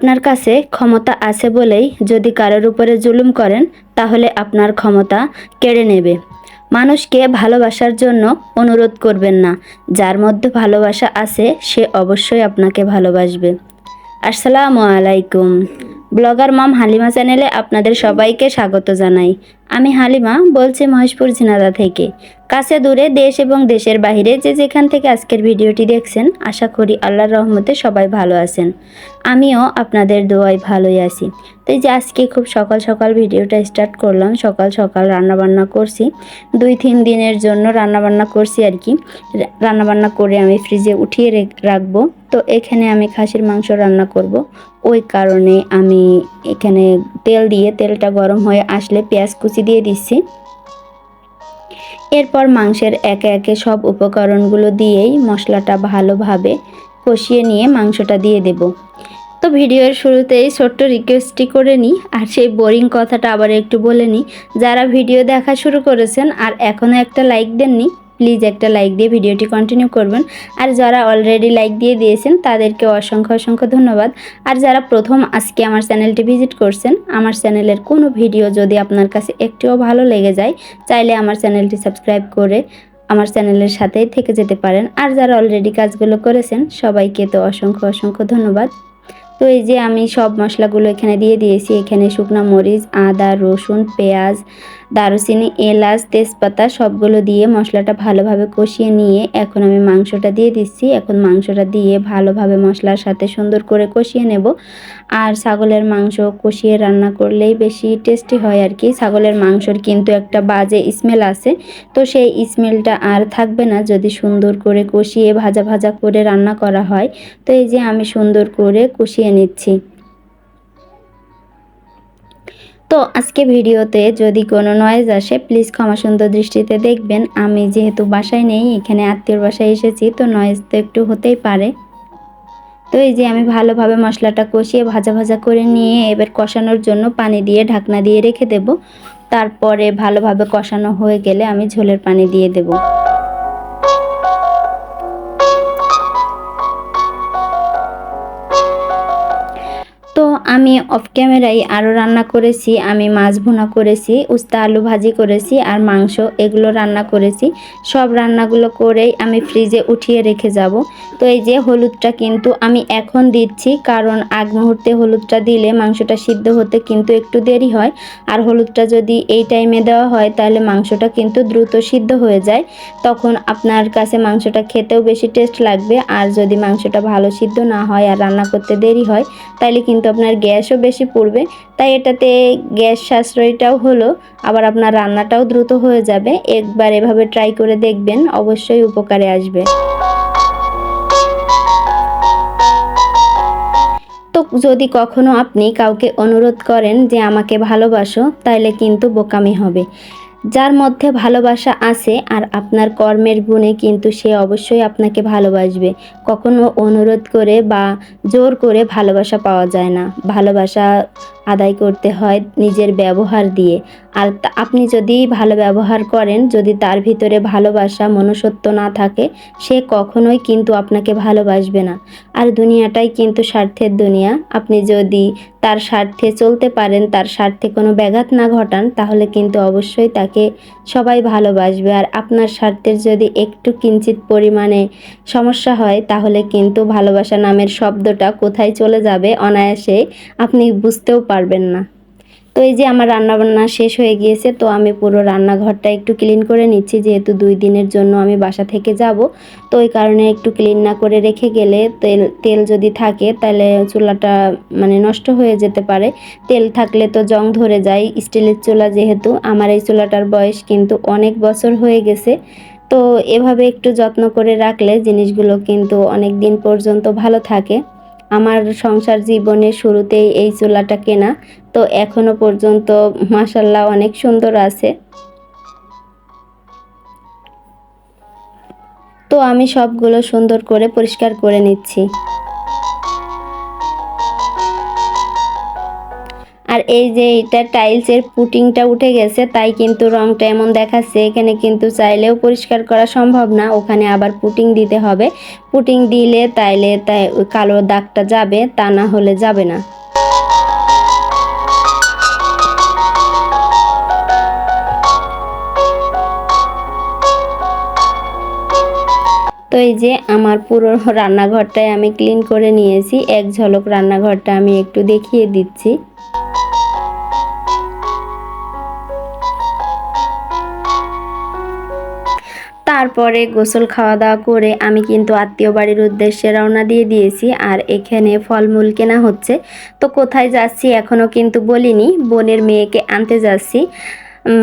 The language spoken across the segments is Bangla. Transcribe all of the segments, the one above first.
আপনার কাছে ক্ষমতা আছে বলেই যদি কারোর উপরে জুলুম করেন, তাহলে আপনার ক্ষমতা কেড়ে নেবে। মানুষকে ভালোবাসার জন্য অনুরোধ করবেন না। যার মধ্যে ভালোবাসা আছে, সে অবশ্যই আপনাকে ভালোবাসবে। আসসালামু আলাইকুম। ব্লগার মম হালিমা চ্যানেলে আপনাদের সবাইকে স্বাগত জানাই। আমি হালিমা, বলছি মহেশপুর ঝিনাদা থেকে। কাছে দূরে দেশ এবং দেশের বাইরে যে যেখান থেকে আজকের ভিডিওটি দেখছেন, আশা করি আল্লাহর রহমতে সবাই ভালো আছেন। আমিও আপনাদের দোয়ায় ভালোই আছি। তো এই যে আজকে খুব সকাল সকাল ভিডিওটা স্টার্ট করলাম, সকাল সকাল রান্নাবান্না করছি। দুই তিন দিনের জন্য রান্নাবান্না করছি আর কি। রান্নাবান্না করে আমি ফ্রিজে উঠিয়ে রেখ- রাখব। তো এখানে আমি খাসির মাংস রান্না করব। ওই কারণে আমি এখানে তেল দিয়ে, তেলটা গরম হয়ে আসলে পেঁয়াজ কুচি দিয়ে দিচ্ছি। এরপর মাংসের একে একে সব উপকরণগুলো দিয়েই মশলাটা ভালোভাবে কষিয়ে নিয়ে মাংসটা দিয়ে দেব। তো ভিডিওর শুরুতেই ছোট্ট রিকোয়েস্টটি করে নিই, আর সেই বোরিং কথাটা আবার একটু বলে নিই, যারা ভিডিও দেখা শুরু করেছেন আর এখনও একটা লাইক দেননি প্লিজ একটা লাইক দিয়ে ভিডিওটি কন্টিনিউ করবেন। আর যারা অলরেডি লাইক দিয়ে দিয়েছেন, তাদেরকে অসংখ্য অসংখ্য ধন্যবাদ। আর যারা প্রথম আজকে আমার চ্যানেলটি ভিজিট করছেন, আমার চ্যানেলের কোনো ভিডিও যদি আপনার কাছে একটিও ভালো লেগে যায়, চাইলে আমার চ্যানেলটি সাবস্ক্রাইব করে আমার চ্যানেলের সাথেই থেকে যেতে পারেন। আর যারা অলরেডি কাজগুলো করেছেন, সবাইকে তো অসংখ্য অসংখ্য ধন্যবাদ। তো এই যে আমি সব মশলাগুলো এখানে দিয়ে দিয়েছি। এখানে শুকনো মরিচ, আদা, রসুন, পেঁয়াজ দারুচিনি, এলাচ, তেজপাতা সবগুলো দিয়ে মশলাটা ভালোভাবে কষিয়ে নিয়ে এখন আমি মাংসটা দিয়ে দিচ্ছি। এখন মাংসটা দিয়ে ভালোভাবে মশলার সাথে সুন্দর করে কষিয়ে নেব। আর ছাগলের মাংস কষিয়ে রান্না করলেই বেশি টেস্টি হয় আর কি। ছাগলের মাংসর কিন্তু একটা বাজে স্মেল আছে, তো সেই স্মেলটা আর থাকবে না যদি সুন্দর করে কষিয়ে ভাজা ভাজা করে রান্না করা হয়। তো এই যে আমি সুন্দর করে কষিয়ে নিচ্ছি। তো আজকে ভিডিওতে যদি কোনো নয়েজ আসে প্লিজ ক্ষমা সুন্দর দৃষ্টিতে দেখবেন। আমি যেহেতু বাসায় নেই, এখানে আত্মীয়র বাসায় এসেছি, তো নয়েজ তো একটু হতেই পারে। তো এই যে আমি ভালোভাবে মশলাটা কষিয়ে ভাজা ভাজা করে নিয়ে এবার কষানোর জন্য পানি দিয়ে ঢাকনা দিয়ে রেখে দেব। তারপরে ভালোভাবে কষানো হয়ে গেলে আমি ঝোলের পানি দিয়ে দেবো। আমি অফ ক্যামেরায় আরও রান্না করেছি, আমি মাছ ভুনা করেছি, উস্তা আলু ভাজি করেছি আর মাংস, এগুলো রান্না করেছি। সব রান্নাগুলো করেই আমি ফ্রিজে উঠিয়ে রেখে যাব। তো এই যে হলুদটা কিন্তু আমি এখন দিচ্ছি, কারণ আগ মুহূর্তে হলুদটা দিলে মাংসটা সিদ্ধ হতে কিন্তু একটু দেরি হয়। আর হলুদটা যদি এই টাইমে দেওয়া হয়, তাহলে মাংসটা কিন্তু দ্রুত সিদ্ধ হয়ে যায়। তখন আপনার কাছে মাংসটা খেতেও বেশি টেস্ট লাগবে। আর যদি মাংসটা ভালো সিদ্ধ না হয় আর রান্না করতে দেরি হয়, তাহলে কিন্তু আপনার গ্যাসও বেশি পড়বে, তাই এটাতে গ্যাস সাশ্রয়টাও হলো, আবার আপনার রান্নাটাও দ্রুত হয়ে যাবে, একবার এভাবে ট্রাই করে দেখবেন, অবশ্যই উপকারে আসবে। তো যদি কখনো আপনি কাউকে অনুরোধ করেন যে আমাকে ভালোবাসো তাহলে কিন্তু বোকামি হবে। যার মধ্যে ভালোবাসা আছে আর আপনার কর্মের গুণে কিন্তু সে অবশ্যই আপনাকে ভালোবাসবে। কখনো অনুরোধ করে বা জোর করে ভালোবাসা পাওয়া যায় না। ভালোবাসা আদায় করতে হয় নিজের ব্যবহার দিয়ে। আর আপনি যদি ভালো ব্যবহার করেন, যদি তার ভিতরে ভালোবাসা, মনুষ্যত্ব না থাকে, সে কখনোই কিন্তু আপনাকে ভালোবাসবে না। আর দুনিয়াটাই কিন্তু স্বার্থের দুনিয়া। আপনি যদি তার স্বার্থে চলতে পারেন, তার স্বার্থে কোনো ব্যাঘাত না ঘটান, তাহলে কিন্তু অবশ্যই তাকে সবাই ভালোবাসবে। আর আপনার স্বার্থের যদি একটু কিঞ্চিত পরিমাণে সমস্যা হয়, তাহলে কিন্তু ভালোবাসা নামের শব্দটা কোথায় চলে যাবে অনায়াসে আপনি বুঝতেও পারবেন। না। তো এই যে আমার রান্নাবান্না শেষ হয়ে গিয়েছে, তো আমি পুরো রান্নাঘরটা একটু ক্লিন করে নিচ্ছি, যেহেতু দুই দিনের জন্য আমি বাসা থেকে যাব। তো ওই কারণে একটু ক্লিন না করে রেখে গেলে তেল তেল যদি থাকে, তাহলে চুলাটা মানে নষ্ট হয়ে যেতে পারে। তেল থাকলে তো জং ধরে যায়, স্টিলের চুলা যেহেতু, আমার এই চুলাটার বয়স কিন্তু অনেক বছর হয়ে গেছে। তো এভাবে একটু যত্ন করে রাখলে জিনিসগুলো কিন্তু অনেক দিন পর্যন্ত ভালো থাকে। আমার সংসার জীবনের শুরুতেই এই চুলাটা কেনা। তো এখনও পর্যন্ত মাসাল্লাহ অনেক সুন্দর আছে। তো আমি সবগুলো সুন্দর করে পরিষ্কার করে নিচ্ছি। আর এই যে এটা টাইলসের পুটিংটা উঠে গেছে, তাই কিন্তু রংটা এমন দেখাচ্ছে, এখানে কিন্তু চাইলেও পরিষ্কার করা সম্ভব না, ওখানে আবার পুটিং দিতে হবে। পুটিং দিলে তাইলে তাই কালো দাগটা যাবে, তা না হলে যাবে না। তো এই যে আমার পুরো রান্নাঘরটাই আমি ক্লিন করে নিয়েছি, এক ঝলক রান্নাঘরটা আমি একটু দেখিয়ে দিচ্ছি। তারপরে গোসল খাওয়া দাওয়া করে আমি কিন্তু আত্মীয় বাড়ির উদ্দেশ্যে রওনা দিয়ে দিয়েছি। আর এখানে ফলমূল কেনা হচ্ছে। তো কোথায় যাচ্ছি এখনও কিন্তু বলিনি। বোনের মেয়েকে আনতে যাচ্ছি।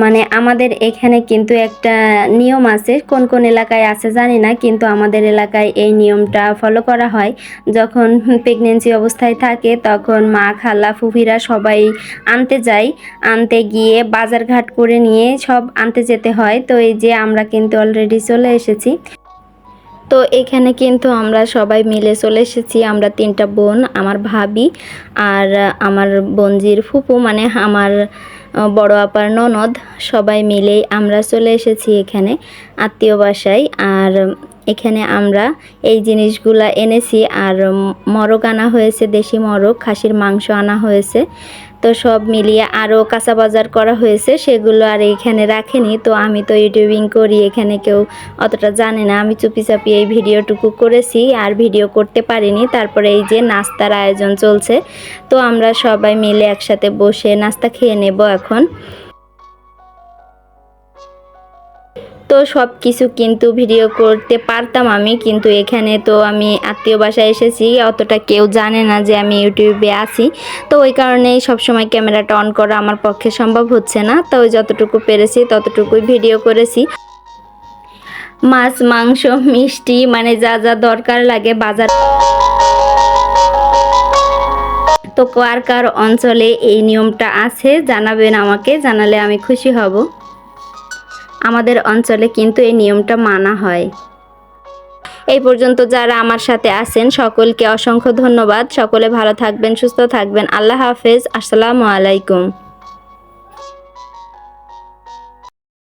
মানে আমাদের এখানে কিন্তু একটা নিয়ম আছে, কোন কোন এলাকায় আছে জানি না, কিন্তু আমাদের এলাকায় এই নিয়মটা ফলো করা হয়। যখন প্রেগনেন্সি অবস্থায় থাকে, তখন মা, খালা, ফুফিরা সবাই আনতে যায়। আনতে গিয়ে বাজারঘাট করে নিয়ে সব আনতে যেতে হয়। তো এই যে আমরা কিন্তু অলরেডি চলে এসেছি। তো এখানে কিন্তু আমরা সবাই মিলে চলে এসেছি। আমরা তিনটা বোন, আমার ভাবি আর আমার বোনজির ফুপু মানে আমার বড় আপার ননদ সবাই মিলেই আমরা চলে এসেছি এখানে আত্মীয় বাসায়। আর এখানে আমরা এই জিনিসগুলা এনেছি আর মরক আনা হয়েছে, দেশি মরক খাসির মাংস আনা হয়েছে। তো সব মিলিয়ে আরও কাঁচা বাজার করা হয়েছে, সেগুলো আর এখানে রাখেনি। তো আমি তো ইউটিউবিং করি, এখানে কেউ অতটা জানে না। আমি চুপি চাপি এই ভিডিওটুকু করেছি আর ভিডিও করতে পারিনি। তারপরে এই যে নাস্তার আয়োজন চলছে, তো আমরা সবাই মিলে একসাথে বসে নাস্তা খেয়ে নেব এখন। তো সব কিছু কিন্তু ভিডিও করতে পারতাম আমি, কিন্তু এখানে তো আমি আত্মীয় বাসায় এসেছি, অতটা কেউ জানে না যে আমি ইউটিউবে আছি। তো ওই কারণেই সবসময় ক্যামেরাটা অন করা আমার পক্ষে সম্ভব হচ্ছে না। তো যতটুকু পেরেছি ততটুকুই ভিডিও করেছি। মাছ, মাংস, মিষ্টি মানে যা যা দরকার লাগে বাজার তো কার কার অঞ্চলে এই নিয়মটা আছে জানাবেন আমাকে, জানালে আমি খুশি হব। আমাদের অঞ্চলে কিন্তু এই নিয়মটা মানা হয়। এই পর্যন্ত যারা আমার সাথে আছেন, সকলকে অসংখ্য ধন্যবাদ। সকলে ভালো থাকবেন, সুস্থ থাকবেন। আল্লাহ হাফেজ। আসসালামু আলাইকুম।